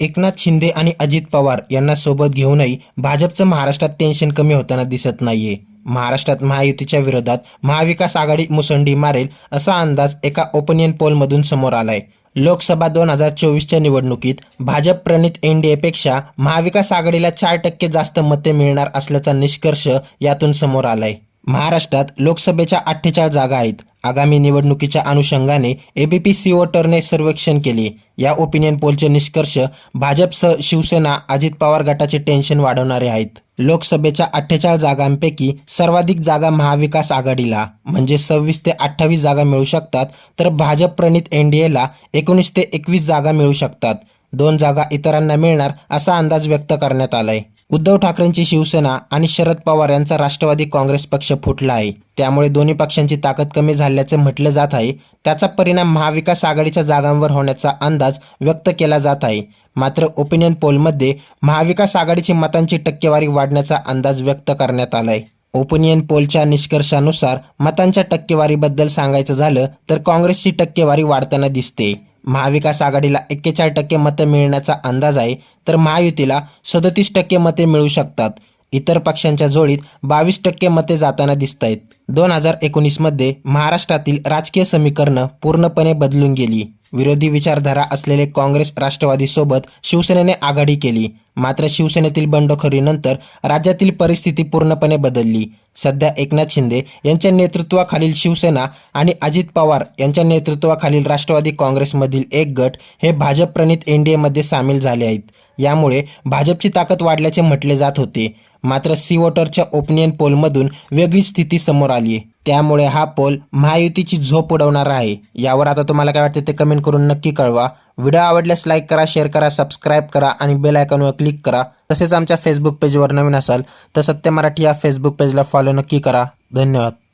एकनाथ शिंदे आणि अजित पवार यांना सोबत घेऊनही भाजपचं महाराष्ट्रात टेन्शन कमी होताना दिसत नाहीये. महाराष्ट्रात महायुतीच्या विरोधात महाविकास आघाडी मुसंडी मारेल असा अंदाज एका ओपिनियन पोलमधून समोर आलाय. लोकसभा दोन हजार चोवीसच्या निवडणुकीत भाजप प्रणित एनडीएपेक्षा महाविकास आघाडीला चार टक्के जास्त मते मिळणार असल्याचा निष्कर्ष यातून समोर आलाय. महाराष्ट्रात लोकसभेच्या अठ्ठेचाळीस जागा आहेत. आगामी निवडणुकीच्या अनुषंगाने एबीपी सी वोटरने सर्वेक्षण केले. या ओपिनियन पोलचे निष्कर्ष भाजपसह शिवसेना अजित पवार गटाचे टेन्शन वाढवणारे आहेत. लोकसभेच्या अठ्ठेचाळीस जागांपैकी सर्वाधिक जागा महाविकास आघाडीला म्हणजे सव्वीस ते अठ्ठावीस जागा मिळू शकतात तर भाजप प्रणित एनडीएला एकोणीस ते एकवीस जागा मिळू शकतात. दोन जागा इतरांना मिळणार असा अंदाज व्यक्त करण्यात आलाय. उद्धव ठाकरेंची शिवसेना आणि शरद पवार यांचा राष्ट्रवादी काँग्रेस पक्ष फुटला आहे. त्यामुळे दोन्ही पक्षांची ताकद कमी झाल्याचे म्हटलं जात आहे. त्याचा परिणाम महाविकास आघाडीच्या जागांवर होण्याचा अंदाज व्यक्त केला जात आहे. मात्र ओपिनियन पोलमध्ये महाविकास आघाडीची मतांची टक्केवारी वाढण्याचा अंदाज व्यक्त करण्यात आलाय. ओपिनियन पोलच्या निष्कर्षानुसार मतांच्या टक्केवारीबद्दल सांगायचं झालं तर काँग्रेसची टक्केवारी वाढताना दिसते. महाविकास आघाडीला एक्केचाळीस टक्के मतं मिळण्याचा अंदाज आहे तर महायुतीला सदतीस टक्के मते मिळू शकतात. इतर पक्षांच्या जोडीत बावीस टक्के मते जाताना दिसत आहेत दोन हजार एकोणीसमध्ये महाराष्ट्रातील राजकीय समीकरणं पूर्णपणे बदलून गेली. विरोधी विचारधारा असलेले काँग्रेस राष्ट्रवादीसोबत शिवसेनेने आघाडी केली. मात्र शिवसेनेतील बंडखोरीनंतर राज्यातील परिस्थिती पूर्णपणे बदलली. सध्या एकनाथ शिंदे यांच्या नेतृत्वाखालील शिवसेना आणि अजित पवार यांच्या नेतृत्वाखालील राष्ट्रवादी काँग्रेसमधील एक गट हे भाजप प्रणित एनडीएमध्ये सामील झाले आहेत. यामुळे भाजपची ताकद वाढल्याचे म्हटले जात होते. मात्र सी वॉटरच्या ओपिनियन पोलमधून वेगळी स्थिती समोर आली आहे त्यामुळे हा पोल महायुतीची झोप उडवणार आहे. यावर आता तुम्हाला काय वाटतं ते कमेंट करून नक्की कळवा. व्हिडिओ आवडल्यास लाईक करा शेअर करा सबस्क्राईब करा आणि बेल आयकॉनवर क्लिक करा. तसेच आमच्या फेसबुक पेजवर नवीन असाल तर सत्य मराठी या फेसबुक पेजला फॉलो नक्की करा. धन्यवाद.